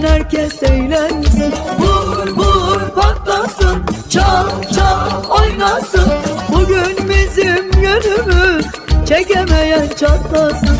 Bütün herkes eğlensin. Vur vur patlasın. Çal çal oynasın. Bugün bizim günümüz Çekemeyen çatlasın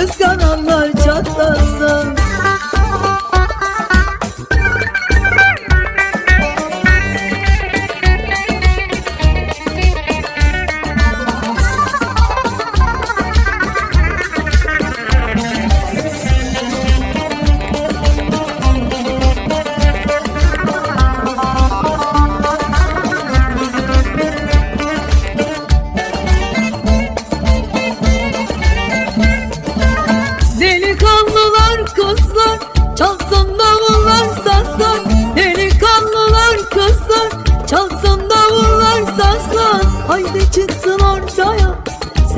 Kıskananlar çatlasın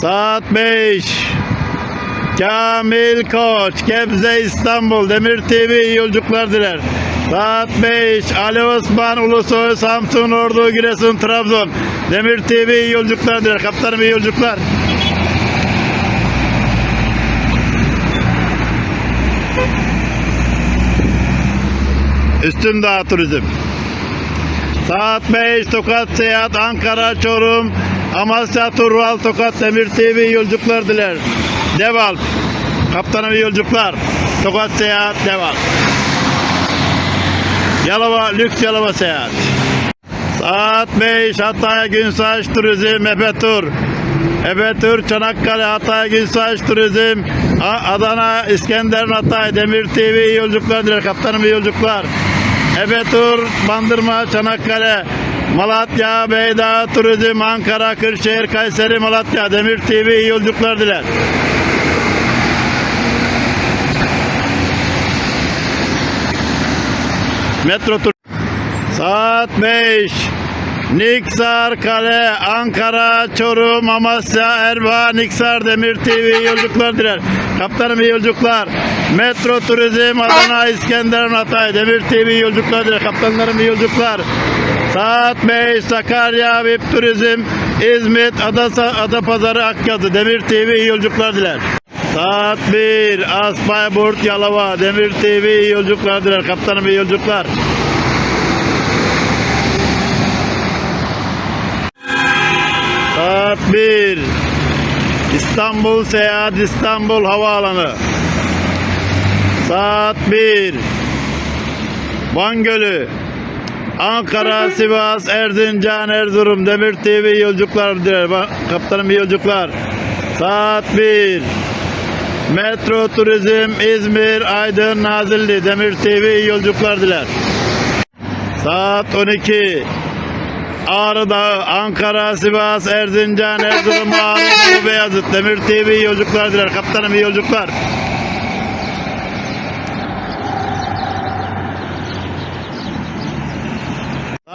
Saat 5. Kamil Koç, Gebze İstanbul, Demir TV iyi diler. Saat 5. Ali Osman Ulusoy, Samsun, Ordu, Giresun, Trabzon. Demir TV iyi diler. Kaptanım iyi yolculuklar. Üstün Dağ Turizm. Saat 5 Tokat Seyahat Ankara Çorum Amasya Turhal Tokat Demir TV iyi yolculuklar diler. Deval. Kaptanım iyi yolculuklar. Tokat Seyahat Deval. Yalova, lüks Yalova seyahat. Saat 5 Hatay Günsaç Turizm Efe Tur. Efe Tur Çanakkale Hatay Günsaç Turizm Adana İskenderun Hatay Demir TV yolculuklar diler kaptanım iyi yolculuklar. Efe Tur Bandırma Çanakkale Malatya Beyda Turizm Ankara Kırşehir Kayseri Malatya Demir TV iyi yolculuklar diler. Metro tur Saat 5. Niksar Kale, Ankara, Çorum, Amasya, Erbaa, Niksar, Demir TV yolculuklar diler. Kaptanım iyi yolculuklar. Metro Turizm, Adana, İskenderun, Hatay, Demir TV yolculuklar diler. Kaptanlarım iyi yolculuklar. Saat 5 Sakarya, VIP Turizm, İzmit, Adasa, Adapazarı, Akyazı, Demir TV iyi yolculuklar diler. Saat 1 Aspayburt, Yalova, Demir TV iyi yolculuklar diler. Kaptanım iyi yolculuklar. Saat 1 İstanbul Seyahat İstanbul Havaalanı Saat 1 Van Gölü Ankara, Sivas, Erzincan, Erzurum, Demir TV yolculuklar diler. Ba- Kaptanım yolculuklar. Saat 1 Metro Turizm İzmir, Aydın, Nazilli, Demir TV yolculuklar diler. Saat 12 Ağrı Dağı, Ankara, Sivas, Erzincan, Erzurum, Ağrı, Beyazıt, Demir TV yolculuklar diler. Kaptanım yolculuklar.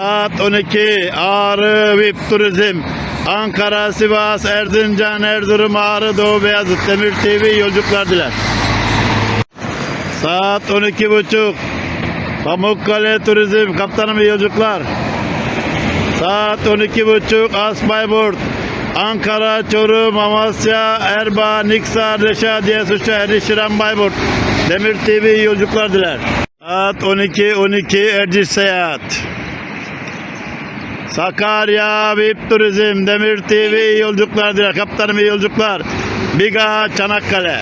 Saat 12 Ağrı VIP Turizm Ankara, Sivas, Erzincan, Erzurum, Ağrı, Doğu, Beyazıt, Demir TV yolculuklar diler. Saat 12.30 Pamukkale Turizm Kaptanım iyi yolculuklar. Saat 12.30 Asbayburt Ankara, Çorum, Amasya, Erbaa, Niksar, Reşadiye, Suç'a, Erişiren, Bayburt Demir TV yolculuklar diler. Saat 12.12 Erciş Seyahat Sakarya, VIP Turizm, Demir TV iyi yolculuklar diler. Kaptanım yolculuklar. Biga, Çanakkale.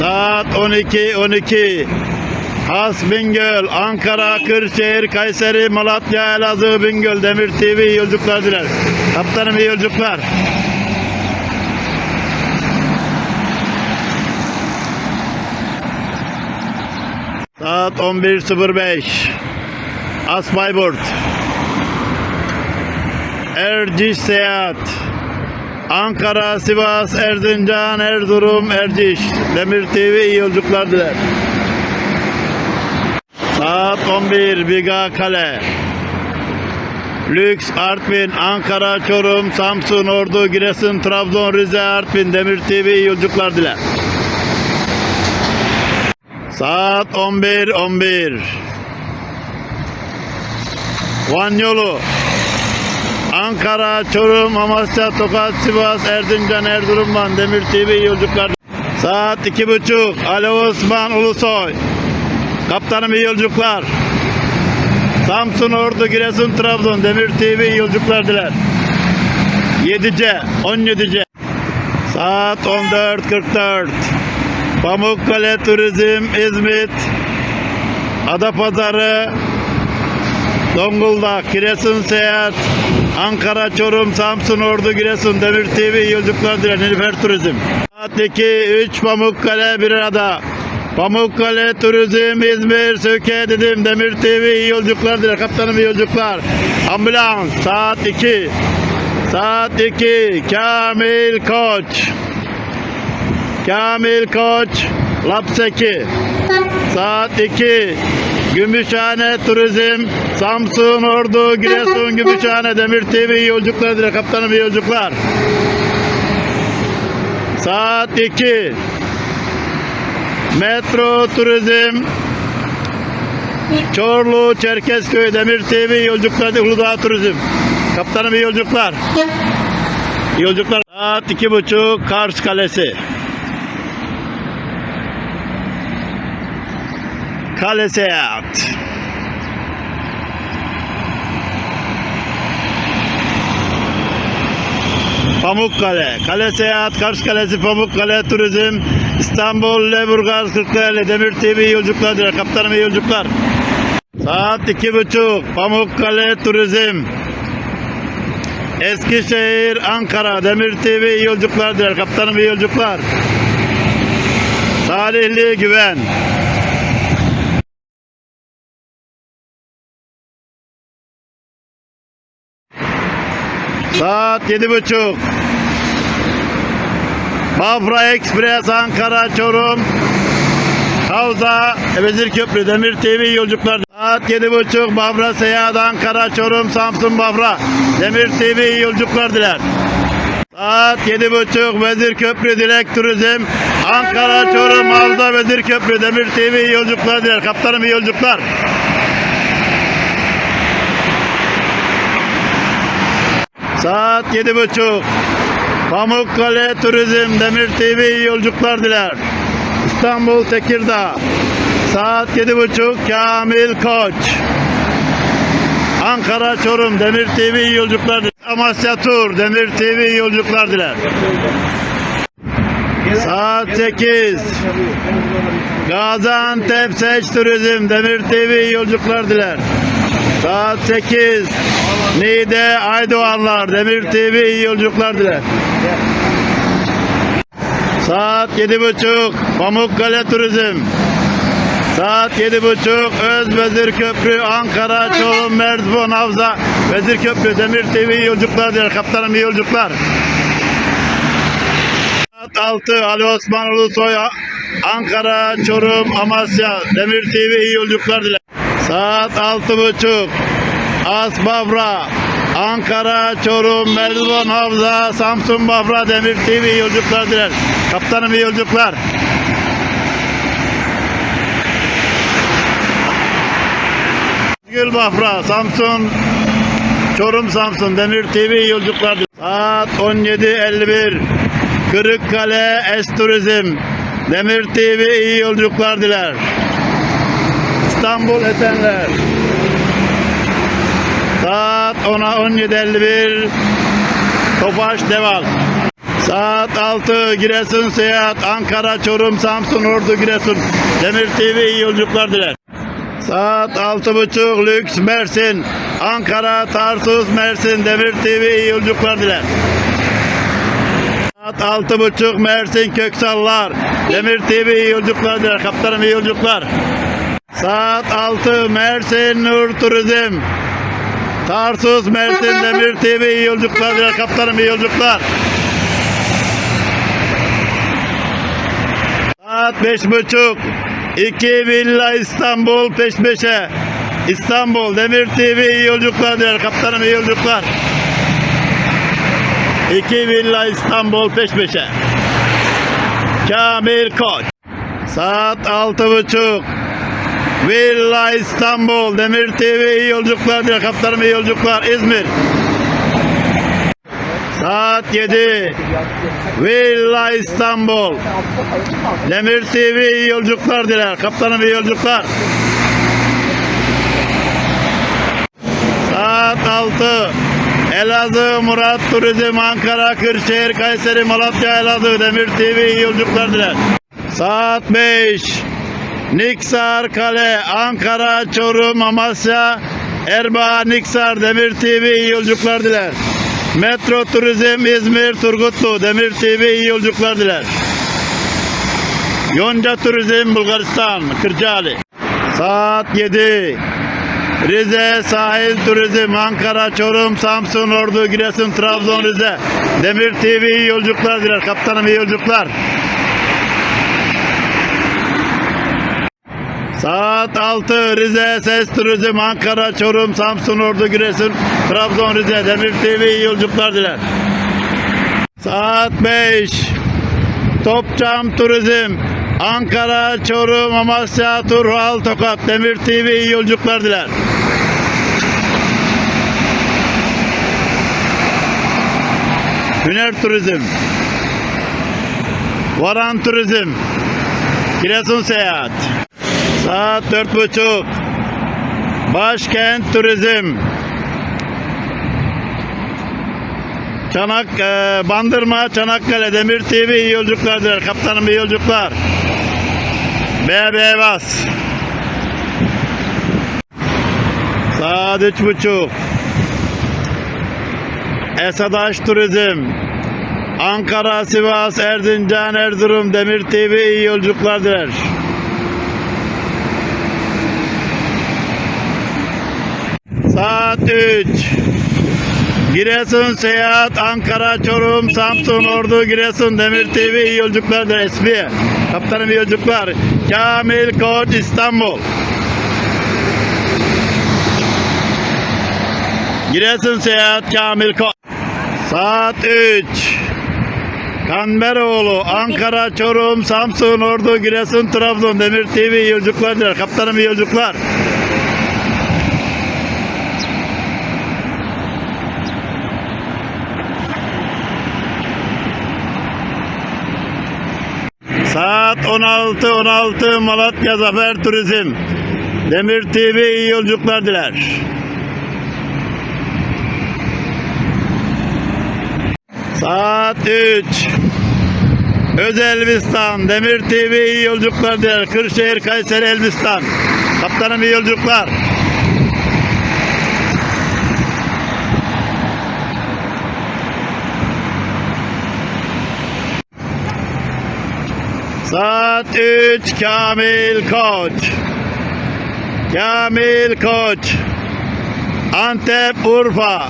Saat 12 12 Has Bingöl, Ankara, Kırşehir, Kayseri, Malatya, Elazığ, Bingöl, Demir TV iyi yolculuklar diler. Kaptanım iyi yolculuklar. Saat 11.05 Asbayburt Erciş Seyahat. Ankara, Sivas, Erzincan, Erzurum, Erciş. Demir TV iyi yolculuklar diler. Saat 11 Biga Kale. Lüks Artvin, Ankara, Çorum, Samsun, Ordu, Giresun, Trabzon, Rize, Artvin, Demir TV iyi yolculuklar diler. Saat 11 11 Van yolu Ankara, Çorum, Amasya, Tokat, Sivas, Erzincan, Erzurum, Van, Demir TV yolculuklar. Saat iki buçuk Ali Osman Ulusoy Kaptanım iyi yolculuklar. Samsun, Ordu, Giresun, Trabzon, Demir TV yolculuklar diler. 7C, 17C. Saat 14.44 Pamukkale Turizm, İzmit, Adapazarı, Zonguldak, Giresun Seyahat, Ankara, Çorum, Samsun, Ordu, Giresun, Demir TV yolculuklar diler. Nilüfer Turizm. Saat 2, 3 Pamukkale, bir arada. Pamukkale, Turizm, İzmir, Söke dedim. Demir TV yolculuklar diler. Kaptanım yolculuklar. Ambulans, saat 2. Saat 2, Kamil Koç. Kamil Koç, Lapseki. Saat 2. Gümüşhane Turizm, Samsun, Ordu, Giresun, Gümüşhane, Demir TV iyi yolculuklar diler. Kaptanım iyi yolculuklar. Saat 2. Metro Turizm, Çorlu, Çerkezköy, Demir TV yolculuklar. Uludağ Turizm. Kaptanım iyi yolculuklar. Yolculuklar. Saat iki buçuk Kars Kalesi. Kale Seyahat. Pamukkale, Kale Seyahat, Kars Kalesi, Pamukkale, Turizm, İstanbul, Leburgaz, Kırklareli, Demir TV iyi yolculuklar diler. Kaptanım iyi. Saat iki buçuk, Pamukkale, Turizm. Eskişehir, Ankara, Demir TV iyi yolculuklar diler. Kaptanım iyi yolculuklar. Salihli Güven. Saat yedi buçuk. Bafra Express Ankara Çorum Havza Vezir Köprü Demir TV yolculuklar. Saat yedi buçuk Bafra Seyahat Ankara Çorum Samsun Bafra Demir TV yolculuklar diler. Saat yedi buçuk Vezir Köprü Dilek Turizm Ankara Çorum Havza Vezir Köprü Demir TV yolculuklar diler. Kaptanım iyi yolculuklar. Saat yedi buçuk. Pamukkale Turizm Demir TV iyi yolculuklar diler. İstanbul Tekirdağ. Saat yedi buçuk. Kamil Koç. Ankara Çorum Demir TV iyi yolculuklar diler. Amasya Tur Demir TV iyi yolculuklar diler. Saat 8. Gaziantep Seç Turizm Demir TV iyi yolculuklar diler. Saat 8. Niğde Aydoğanlar Demir TV iyi yolculuklar diler. Saat yedi buçuk Pamukkale Turizm. Saat yedi buçuk Özvezir Köprü Ankara Çorum Merzbon Havza Vezir Köprü Demir TV iyi yolculuklar diler. Kaptanım iyi yolculuklar. Saat 6 Ali Osman Ulusoy Ankara Çorum Amasya Demir TV iyi yolculuklar diler. Saat altı buçuk Asbabra Ankara, Çorum, Merzbon, Havza, Samsun, Bafra, Demir TV iyi yolculuklar diler. Kaptanım iyi yolculuklar. Gül Bafra, Samsun, Çorum, Samsun, Demir TV iyi yolculuklar diler. Saat 17.51 Kırıkkale, Es Turizm, Demir TV iyi yolculuklar diler. İstanbul Esenler. Saat 10'a 17.51 Tofaş Deval. Saat 6 Giresun Seyahat Ankara Çorum Samsun Ordu Giresun Demir TV iyi yolculuklar diler. Saat 6.30 Lüks Mersin Ankara Tarsus Mersin Demir TV iyi yolculuklar diler. Saat 6.30 Mersin Köksallar Demir TV iyi yolculuklar diler. Kaptanım iyi yolculuklar. Saat 6 Mersin Nur Turizm Tarsus Mersin Demir TV iyi yolculuklar diler. Kaptanım iyi yolculuklar. Saat beş buçuk. İki Villa İstanbul peş peşe. İstanbul Demir TV iyi yolculuklar diler. Kaptanım iyi yolculuklar. İki Villa İstanbul peş peşe. Kamil Koç. Saat altı buçuk. Villa İstanbul Demir TV iyi yolculuklar diler. Kaptanım iyi yolculuklar. İzmir. Saat 7. Villa İstanbul. Demir TV iyi yolculuklar diler. Kaptanım iyi yolculuklar. Saat 6. Elazığ Murat Turizm Ankara Kırşehir Kayseri Malatya Elazığ Demir TV iyi yolculuklar diler. Saat 5. Niksar Kale Ankara Çorum Amasya Erbaa Niksar Demir TV iyi yolculuklar diler. Metro Turizm İzmir Turgutlu Demir TV iyi yolculuklar diler. Yonca Turizm Bulgaristan Kırcaali. Saat 7. Rize Sahil Turizm Ankara Çorum Samsun Ordu Giresun Trabzon Rize Demir TV iyi yolculuklar diler. Kaptanım iyi yolculuklar. Saat 6 Rize Ses Turizm Ankara Çorum Samsun Ordu Giresun Trabzon Rize Demir TV iyi yolculuklar diler. Saat 5 Topçam Turizm Ankara Çorum Amasya Turhal Tokat Demir TV iyi yolculuklar diler. Hüner Turizm Varan Turizm Giresun Seyahat Saat dört buçuk. Başkent Turizm. Çanak, e, Bandırma, Çanakkale, Demir TV iyi yolculuklar diler. Kaptanım iyi yolculuklar. BB Bas. Saat üç buçuk. Esadaş Turizm. Ankara, Sivas, Erzincan, Erzurum, Demir TV iyi yolculuklar diler. Saat 3. Giresun Seyahat, Ankara, Çorum, Samsun, Ordu, Giresun, Demir TV iyi yolculuklar diler. SB. Kaptanım iyi yolculuklar. Kamil Koç İstanbul. Giresun Seyahat Kamil Koç. Saat 3. Kanberoğlu, Ankara, Çorum, Samsun, Ordu, Giresun, Trabzon, Demir TV iyi yolculuklar diler. Kaptanım iyi yolculuklar. Saat 16.16 Malatya Zafer Turizm. Demir TV iyi yolculuklar diler. Saat 3. Özel Elbistan, Demir TV iyi yolculuklar diler. Kırşehir, Kayseri, Elbistan. Kaptanım iyi yolculuklar. Saat 3 Kamil Koç. Kamil Koç. Antep Urfa.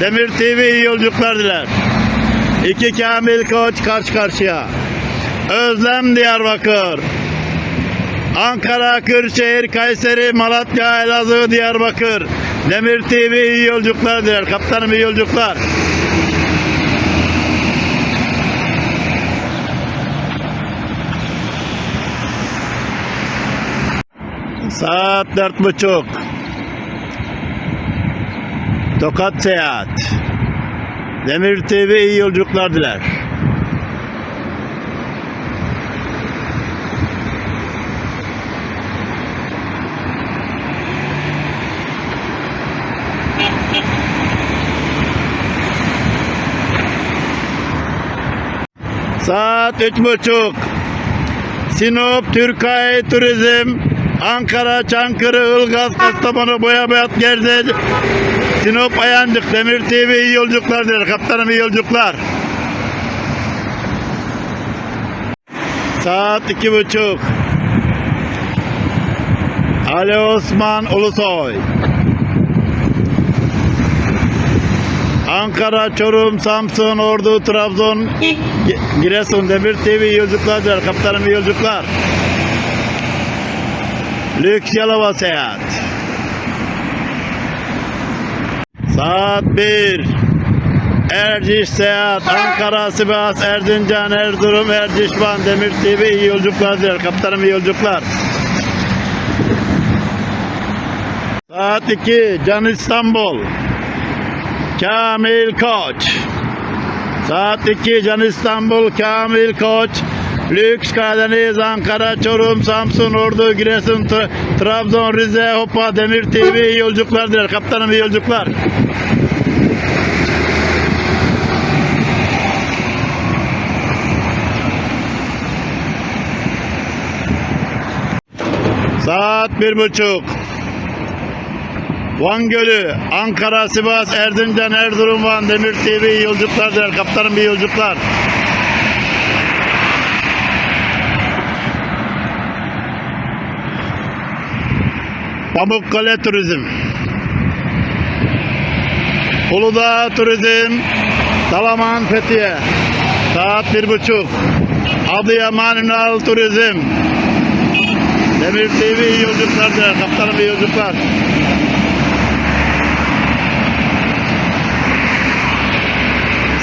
Demir TV iyi yolculuklar diler. İki Kamil Koç karşı karşıya. Özlem Diyarbakır. Ankara, Kırşehir, Kayseri, Malatya, Elazığ, Diyarbakır. Demir TV iyi yolculuklar diler. Kaptanım iyi yolculuklar. Saat dört buçuk. Tokat Seyahat. Demir TV iyi yolculuklar diler. Saat üç buçuk. Sinop, Türkay, Turizm, Ankara, Çankırı, Ilgaz, Kastamonu, Boyabat, Gerze, Sinop, Ayancık, Demir TV iyi yolculuklar diler. Kaptanım iyi yolculuklar. Saat iki buçuk. Ali Osman Ulusoy. Ankara, Çorum, Samsun, Ordu, Trabzon, Gi- Giresun, Demir TV yolculuklar diler. Kaptanım yolculuklar. Lüks Yalova Seyahat. Saat 1. Erciş Seyahat, Ankara, Sivas, Erzincan, Erzurum, Erciş, Van, Demir TV iyi yolculuklar diler. Kaptanım iyi yolculuklar. Saat 2. Can İstanbul. Kamil Koç. Saat 2 Can İstanbul Kamil Koç. Lüks Karadeniz, Ankara, Çorum, Samsun, Ordu, Giresun, Tra- Trabzon, Rize, Hopa, Demir TV iyi yolculuklar diler. Kaptanım iyi yolculuklar. Saat bir buçuk. Van Gölü, Ankara, Sivas, Erzincan, Erzurum, Van, Demir TV iyi yolculuklar diler. Kaptanım iyi yolculuklar. Pamukkale Turizm. Uludağ Turizm. Dalaman Fethiye. Saat bir buçuk. Adıyaman Ünal Turizm. Demir TV iyi yolculuklar diler. Kaptanım yolculuklar.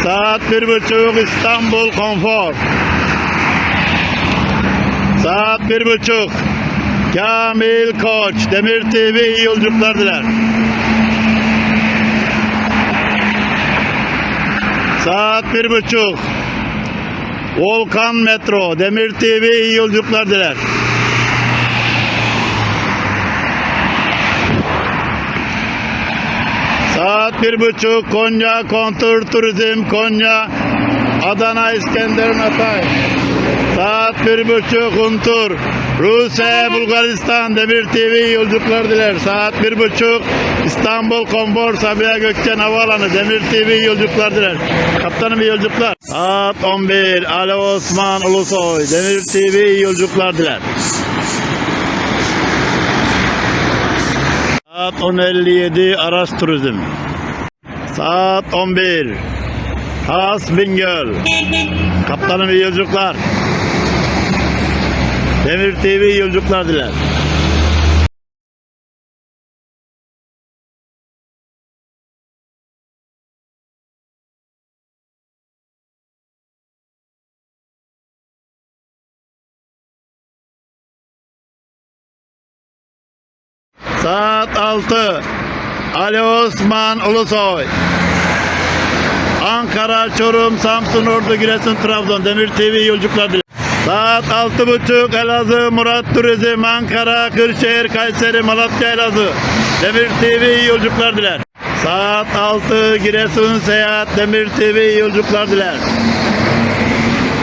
Saat bir buçuk İstanbul Konfor. Saat bir buçuk. Kamil Koç, Demir TV iyi yolculuklar diler. Saat bir buçuk. Volkan Metro, Demir TV iyi yolculuklar diler. Saat bir buçuk Konya Kontur Turizm Konya Adana İskenderun Hatay. Saat bir buçuk Untur Rusya Bulgaristan Demir TV yolculuklar diler. Saat bir buçuk İstanbul Konfor Sabiha Gökçen Havaalanı Demir TV yolculuklar diler. Kaptanım iyi yolculuklar. Saat 11 Ali Osman Ulusoy Demir TV yolculuklar diler. Saat 10.57 Aras Turizm. Saat 11 Has Bingöl. Kaptanım iyi yolculuklar. Demir TV yolculuklar diler. Saat 6 Ali Osman Ulusoy Ankara, Çorum, Samsun, Ordu, Giresun, Trabzon Demir TV yolculuklar diler. Saat 6.30 Elazığ, Murat Turizm, Ankara, Kırşehir, Kayseri, Malatya, Elazığ Demir TV yolculuklar diler. Saat 6 Giresun Seyahat Demir TV yolculuklar diler.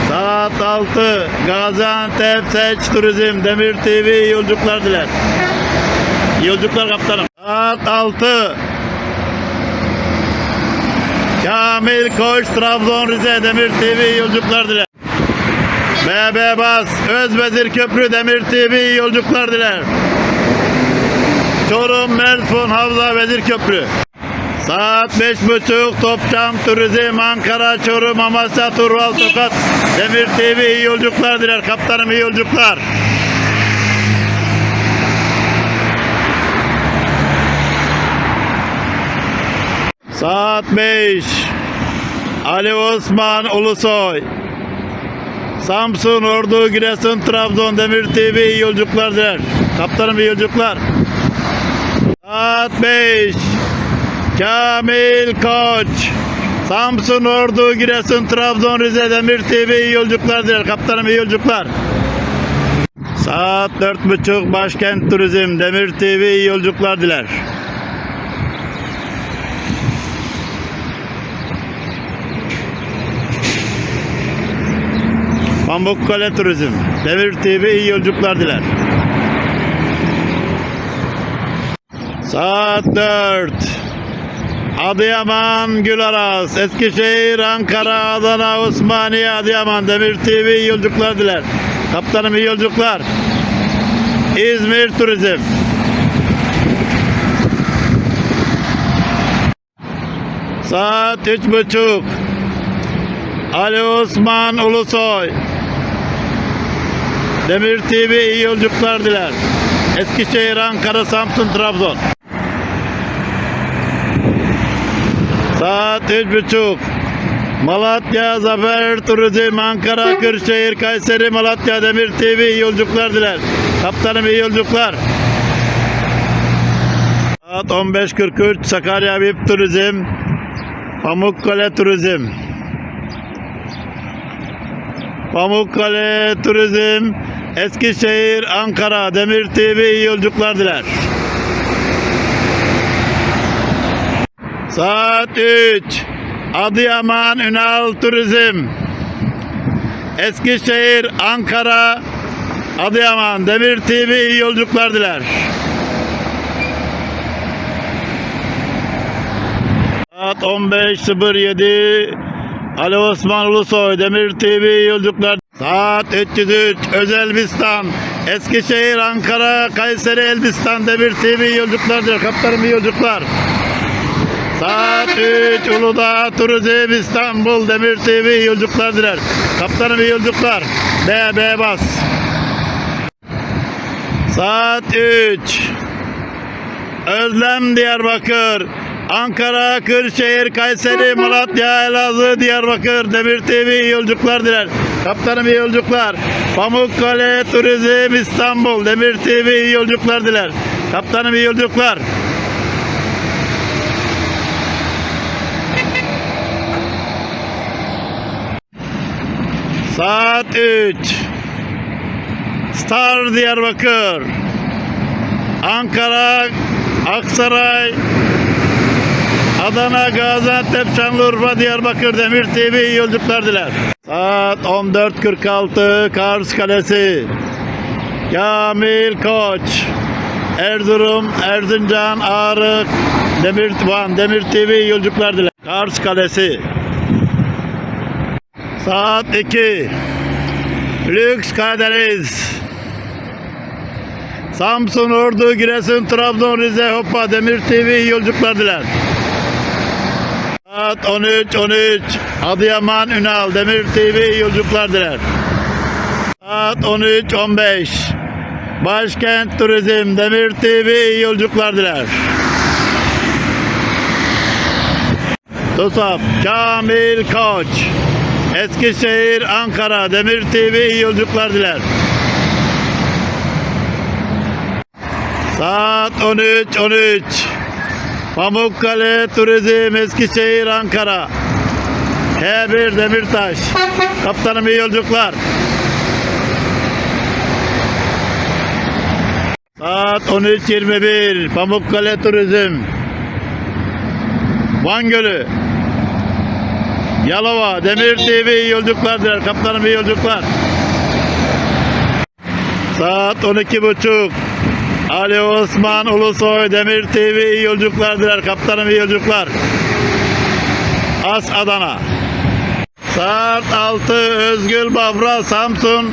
Saat 6 Gaziantep Seç Turizm Demir TV yolculuklar diler. Yolculuklar kaptanım. Saat 6. Kamil Koç Trabzon Rize Demir TV yolculuklar diler. BB Bas Özvezir Köprü Demir TV yolculuklar diler. Çorum Mersun Havza Vezir Köprü. Saat 5.30 Topçam Turizm Ankara Çorum Amasya Turhal Tokat Demir TV iyi yolculuklar diler. Kaptanım iyi yolculuklar. Saat 5 Ali Osman Ulusoy Samsun, Ordu, Giresun, Trabzon, Demir TV iyi yolculuklar diler. Kaptanım iyi yolculuklar. Saat 5 Kamil Koç Samsun, Ordu, Giresun, Trabzon, Rize, Demir TV iyi yolculuklar diler. Kaptanım iyi yolculuklar. Saat 4.30 Başkent Turizm Demir TV iyi yolculuklar diler. Pamukkale Turizm Demir TV iyi yolculuklar diler. Saat 4 Adıyaman Gülaras Eskişehir Ankara Adana Osmaniye Adıyaman Demir TV iyi yolculuklar diler. Kaptanım iyi yolculuklar. İzmir Turizm Saat üç buçuk Ali Osman Ulusoy Demir TV iyi yolculuklar diler. Eskişehir, Ankara, Samsun, Trabzon. Saat üç buçuk. Malatya, Zafer, Turizm, Ankara, Kırşehir, Kayseri, Malatya, Demir TV iyi yolculuklar diler. Kaptanım iyi yolculuklar. Saat 15.43 Sakarya VIP Turizm, Pamukkale Turizm. Pamukkale Turizm, Eskişehir, Ankara, Demir TV iyi yolculuklar diler. Saat 3. Adıyaman Ünal Turizm. Eskişehir, Ankara, Adıyaman, Demir TV iyi yolculuklar diler. Saat 15.07 Ali Osman Ulusoy Demir TV yolculuklar. Saat 303 Özelbistan Eskişehir, Ankara, Kayseri, Elbistan Demir TV iyi yolculuklar diyor. Kaptanım iyi yolculuklar. Saat 3 Uludağ Turizm İstanbul Demir TV yolculuklar diler. Kaptanım iyi yolculuklar. B, B bas. Saat 3 Özlem Diyarbakır Ankara, Kırşehir, Kayseri, Malatya, Elazığ, Diyarbakır, Demir TV iyi yolculuklar diler. Kaptanım iyi yolculuklar. Pamukkale, Turizm, İstanbul, Demir TV iyi yolculuklar diler. Kaptanım iyi yolculuklar. Saat 3 Star Diyarbakır Ankara Aksaray Adana, Gaziantep, Şanlıurfa, Diyarbakır, Demir TV iyi yolculuklar diler. Saat 14.46 Kars Kalesi. Kamil Koç. Erzurum, Erzincan, Ağrı, Demir, Van, Demir TV iyi yolculuklar diler. Kars Kalesi. Saat 2. Lüks Karadeniz. Samsun, Ordu, Giresun, Trabzon, Rize, Hoppa, Demir TV iyi yolculuklar diler. Saat 13.13 Adıyaman, Ünal, Demir TV yolculuklar diler. Saat 13.15 Başkent Turizm, Demir TV yolculuklar diler. TUSAP, Kamil Koç, Eskişehir, Ankara, Demir TV yolculuklar diler. Saat 13.13 Pamukkale Turizm Eskişehir Ankara. H1 Demirtaş. Kaptanım iyi yolculuklar. Saat 13.21 Pamukkale Turizm. Van Gölü. Yalova Demir TV iyi yolculuklar diler. Kaptanım iyi yolculuklar. Saat 12.30 Ali Osman Ulusoy Demir TV iyi yolculuklar diler. Kaptanım iyi yolculuklar. As Adana. Saat 6 Özgül Bafra Samsun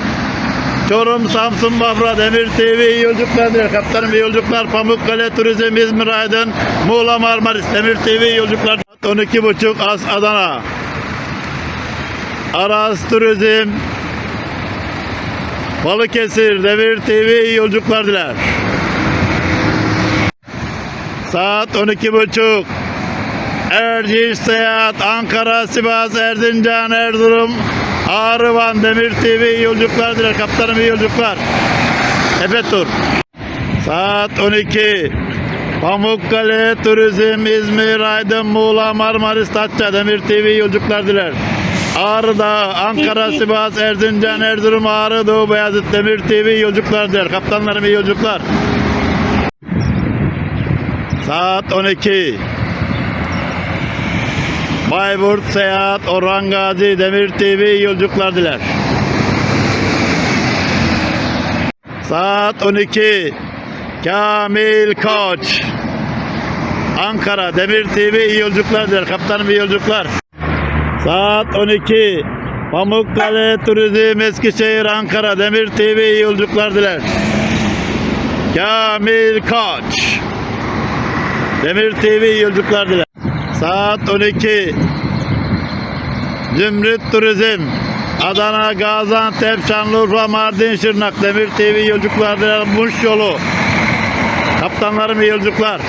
Çorum Samsun Bafra Demir TV iyi yolculuklar diler. Kaptanım iyi yolculuklar. Pamukkale Turizm İzmir Aydın Muğla Marmaris Demir TV iyi yolculuklar. Saat 12.30 As Adana. Aras Turizm Balıkesir Demir TV iyi yolculuklar diler. Saat 12.30 Erciş Seyahat Ankara, Sivas, Erzincan, Erzurum, Ağrı, Van, Demir TV iyi yolculuklar diler. Kaptanım iyi yolculuklar. Efe Tur. Saat 12 Pamukkale, Turizm, İzmir, Aydın, Muğla, Marmaris, Datça, Demir TV yolculuklar diler. Ağrı Dağı, Ankara, Sivas, Erzincan, Erzurum, Ağrı, Doğu, Beyazıt, Demir TV yolculuklar diler. Kaptanlarım iyi yolculuklar. Saat 12. Bayburt Seyahat Orhan Gazi Demir TV yolculuklar diler. Saat 12. Kamil Koç. Ankara Demir TV iyi yolculuklar diler. Kaptanım iyi yolculuklar. Saat 12. Pamukkale Turizm Eskişehir Ankara Demir TV iyi yolculuklar diler. Kamil Koç. Demir TV yolculuklar diler. Saat 12. Zümrüt Turizm. Adana, Gaziantep, Şanlıurfa, Mardin, Şırnak. Demir TV yolculuklar diler. Muş yolu. Kaptanlarım yolculuklar.